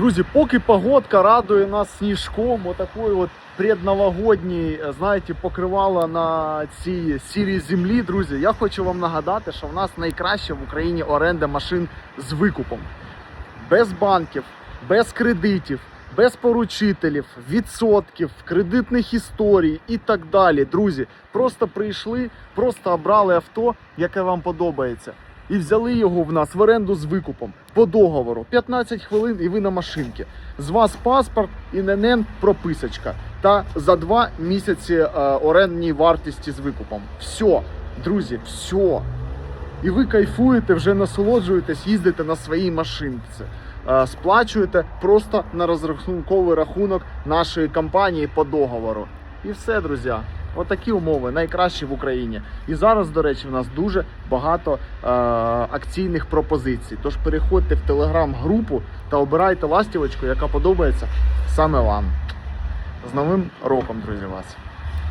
Друзі, поки погодка радує нас сніжком, отакою от предновогодній, е, знаєте, покривала на цій сірій землі. Друзі, я хочу вам нагадати, що в нас найкраща в Україні оренда машин з викупом. Без банків, без кредитів, без поручителів, відсотків, кредитних історій і так далі. Друзі, просто прийшли, просто обрали авто, яке вам подобається. І взяли його в нас в оренду з викупом по договору. 15 хвилин і ви на машинці. З вас паспорт, ІНН, прописочка. Та за два місяці е, орендній вартості з викупом. Все, друзі, все. І ви кайфуєте, вже насолоджуєтесь, їздите на своїй машинці. Е, Сплачуєте просто на розрахунковий рахунок нашої компанії по договору. І все, друзі. Отакі умови найкращі в Україні. І зараз, до речі, в нас дуже багато е, акційних пропозицій. Тож переходьте в телеграм-групу та обирайте ластівочку, яка подобається саме вам. З Новим роком, друзі, вас!